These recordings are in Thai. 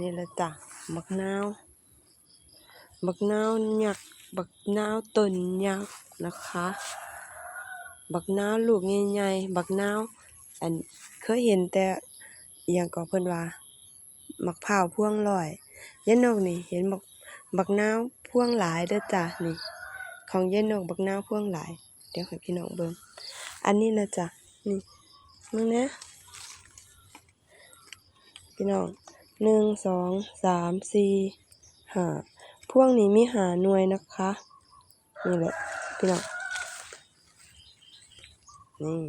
นี่แหละจ้ะบักนาว บักนาวหยักบักนาวต้นหยักนะคะ บักนาวลูกใหญ่ๆบักนาวอันเคยเห็นแต่อิหยังก็เพิ่นว่ามักพร้าวพวงลอยยายนกนี่เห็นบักบักนาวพ่วงหลายเด้อจ้ะนี่ ของยายนกบักนาวพ่วงหลาย เดี๋ยวให้พี่น้องเบิ่งอันนี้นะจ้ะนี่มึงนะพี่น้อง หนึ่งสองสามสี่ห้าพวงนี้มีหาหน่วยนะคะ นี่แหละพี่น้องนี่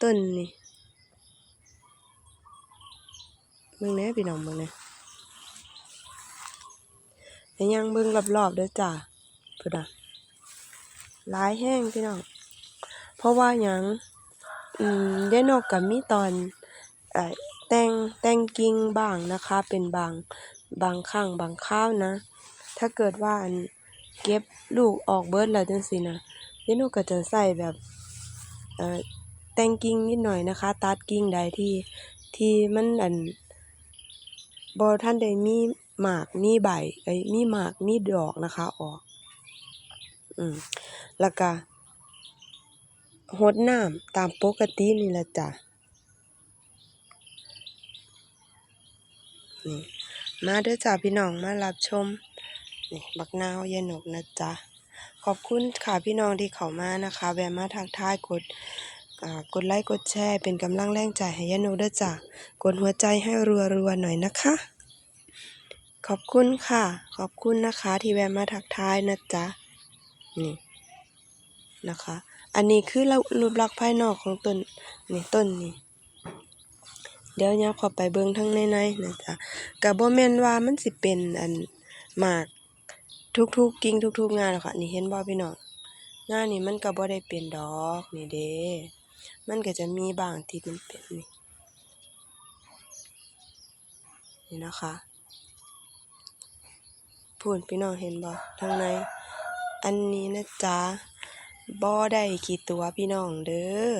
ต้นนี่เบิ่งแหน่พี่น้องเบิ่งแหน่ให้ยังเบิ่งรอบๆด้อจ้ะพุ่นน่ะหลายแห้งพี่น้อง เพราะว่าหยังอืมยายนกก็มีตอนเอ่อ แต่งแต่งกิ่งบ้างนะคะ เป็นบางบางครั้งบางคราวนะ ถ้าเกิดว่าอันเก็บลูกออกเบิดแล้วจังซี้นะยายนกก็จะใส่แบบเอ่อแต่งกิ่งนิดหน่อยนะคะ ตัดกิ่งใดที่ที่มันอันบ่ทันได้มีหมากมีใบเอ้ยมีหมากมีดอกนะคะออก อืมแล้วก็รดน้ำตามปกตินี่แหละจ้ะ นี่มาเด้อจ้ะพี่น้องมารับชมนี่บักนาวยายนกนะจ๊ะขอบคุณค่ะพี่น้องที่เข้ามานะคะแวะมาทักทายกดกดไลค์กดแชร์เป็นกำลังแรงใจให้ยายนกเด้อจ้ะกดหัวใจให้รัวๆหน่อยนะคะ ขอบคุณค่ะ ขอบคุณนะคะที่แวะมาทักทายนะจ๊ะนี่นะคะ อันนี้คือรูปลักษณ์ภายนอกของต้นนี่ต้นนี่ เดี๋ยวยับเข้าไปเบิ่งทั้งในในนะจ๊ะก็บ่แม่นว่ามันสิเป็นอันหมากทุกๆกิ่งทุกๆงานหรอกค่ะ นี่เห็นบ่พี่น้องงานนี่มันก็บ่ได้เป็นดอกนี่เด้มันก็จะมีบางที่มันเป็นนี่นี่นะคะพูนพี่น้องเห็นบ่ทางใน อันนี้นะจ๊ะบ่ได้กี่ตัวพี่น้องเด้อ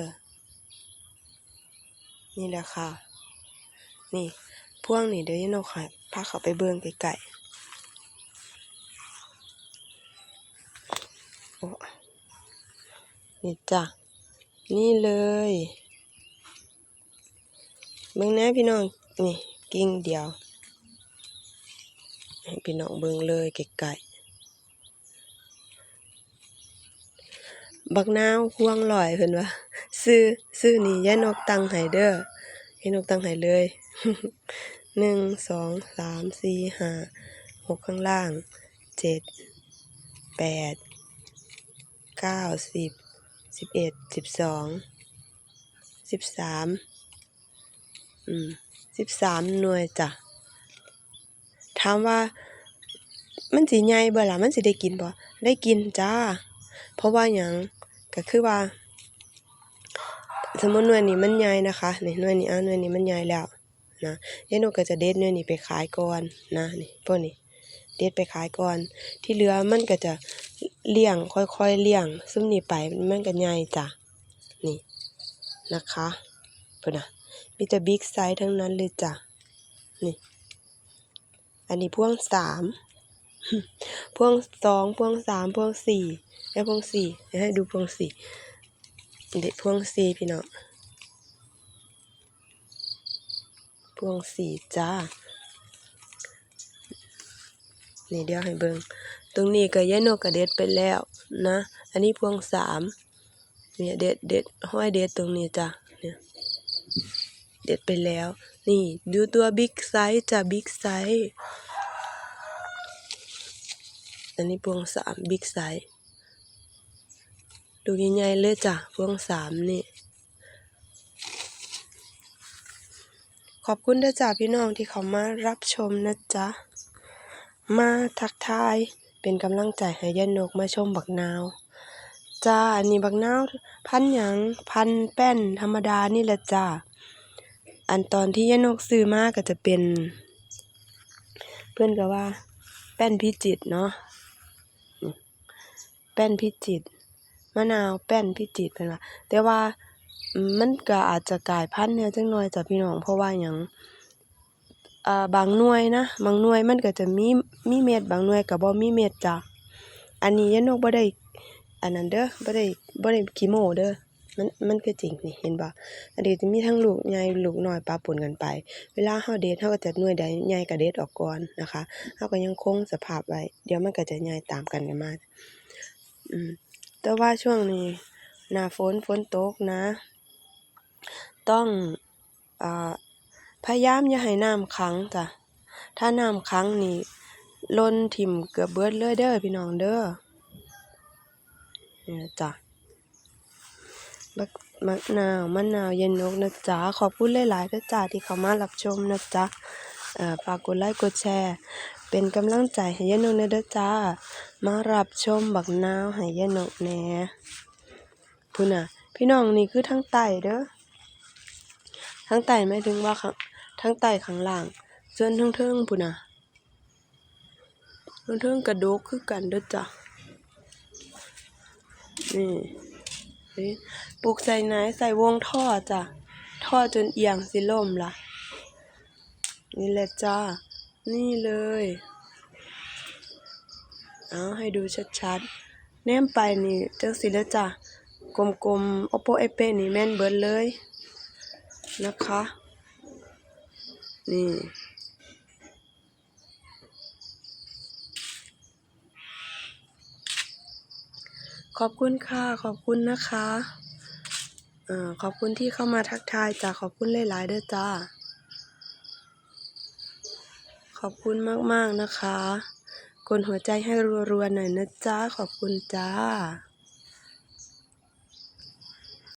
นี่แหละค่ะ นี่ พวงนี่เดี๋ยวยายนกค่ะพาเขาไปเบิ่งไกลๆโอ้นี่จ้ะ นี่เลยเบิ่งแนะพี่น้อง นี่ กิ่งเดียว ให้พี่น้องเบิ่งเลยไกลๆบักนาวพวงลอยเพิ่นว่าซื้อซื้อนี่ยายนกตังให้เด้อยายนกตังให้เลย หนึ่งสองสามสี่ห้าหกข้างล่างเจ็ดแปดเก้าสิบสิบเอ็ดสิบสองสิบสามอืมสิบสามหน่วยจ้ะถามว่ามันสิใหญ่บ่ล่ะมันสิได้กินบ่ได้กินจ้า เพราะว่าหยังก็คือว่า สมมติหน่วยนี้มันใหญ่นะคะนี่หน่วยนี้อ่าหน่วยนี้มันใหญ่แล้ว นะยายนกก็จะเด็ดหน่วยนี้ไปขายก่อนนะนี่พวกนี้เด็ดไปขายก่อน ที่เหลือมันก็จะเลี้ยงค่อยๆเลี้ยงซุมนี้ไปมันก็ใหญ่จ้ะนี่นะคะเพิ่นนะมีแต่บิ๊กไซส์ทั้งนั้นเลยจ้ะนี่ อันนี้พ่วงสามพ่วงสองพ่วงสามพ่วงสี่แล้วพวงสี่ให้ดูพ่วงสี่เด็กพวงสี่พี่น้องพ วงสี่จ้า นี่เดี๋ยวให้เบิ่งตรงนี้ก็ยายนกก็เด็ดไปแล้วนะ อันนี้พวงสามเนี่ยเด็ดเด็ดห้อยเด็ดตรงนี้จ้ะเนี่ยเด็ดไปแล้ว นี่ดูตัวบิ๊กไซส์จ้ะบิ๊กไซส์อันนี้พวงสามบิ๊กไซส์ดูใหญ่ๆเลยจ้ะพวงสามนี่ ขอบคุณนะจ้ะพี่น้องที่เขามารับชมนะจ๊ะ มาทักทายเป็นกำลังใจให้ยายนกมาชมบักนาวจ้าอันนี้บักนาวพันหยังพันแป้นธรรมดานี่แหละจ้าอันตอนที่ยายนกซื้อมาก็จะเป็น เพื่อนก็ว่า แป้นพิจิตเนาะแป้นพิจิตมะนาวแป้นพิจิตเพิ่นว่าแต่ว่า อืมมันก็อาจจะกลายพันธุ์แหน่จังหน่อยจ้ะพี่น้อง เพราะว่าหยัง อ่า บางหน่วยนะ บางหน่วยมันก็จะมี มีเม็ด บางหน่วยก็บ่มีเม็ดจ้ะ อันนี้ยายนกบ่ได้ อันนั้นเด้อ บ่ได้ บ่ได้ขี้โม้เด้อ มัน มันคือจริงนี่เห็นบ่ อันนี้จะมีทั้งลูกใหญ่ลูกน้อยปะปนกันไป เวลาเฮาเด็ดเฮาก็จะหน่วยใดใหญ่ก็เด็ดออกก่อนนะคะเฮาก็ยังคงสภาพไว้ เดี๋ยวมันก็จะใหญ่ตามกันกันมา อืมแต่ว่าช่วงนี้หน้าฝน ฝนตกนะ ต้อง อ่า พยายามอย่าให้น้ำขังจ้ะ ถ้าน้ำขังนี่ล้นถิ่มเกือบเบิดเลยเด้อพี่น้องเด้อเนี่ยจ้ะ บักมะนาว มะนาวเย็นนกนะจ๊ะ ขอบคุณหลาย ๆ เด้อจ้าที่เข้ามารับชมนะจ๊ะ เอ่อ ฝากกดไลค์ กดแชร์ เป็นกำลังใจให้ยายนกแหน่เด้อจ้า มารับชมบักนาวให้ยายนกแหน่พุ่นน่ะ พี่น้องนี่คือทางใต้เด้อ ทางใต้หมายถึงว่าข้างทางใต้ข้างล่าง ส่วนเทิงๆพุ่นน่ะเทิงๆกระโดกคือกันด้อจ้ะนี่ปลูกใส่ไหนใส่วงท่อจ้ะ ท่อจนเอียงสิล่มล่ะ นี่แหละจ้า นี่เลย เอาให้ดูชัดๆ แนมไปนี่จังสิแล้วจ้ะ กลมๆ โอโปเอเปนี่แม่นเบิดเลย นะคะ นี่ขอบคุณค่ะ ขอบคุณนะคะอ่อขอบคุณที่เข้ามาทักทายจ้ะขอบคุณหลายๆเด้อจ้า ขอบคุณมากๆนะคะ กดหัวใจให้รัวๆหน่อยนะจ๊ะขอบคุณจ้า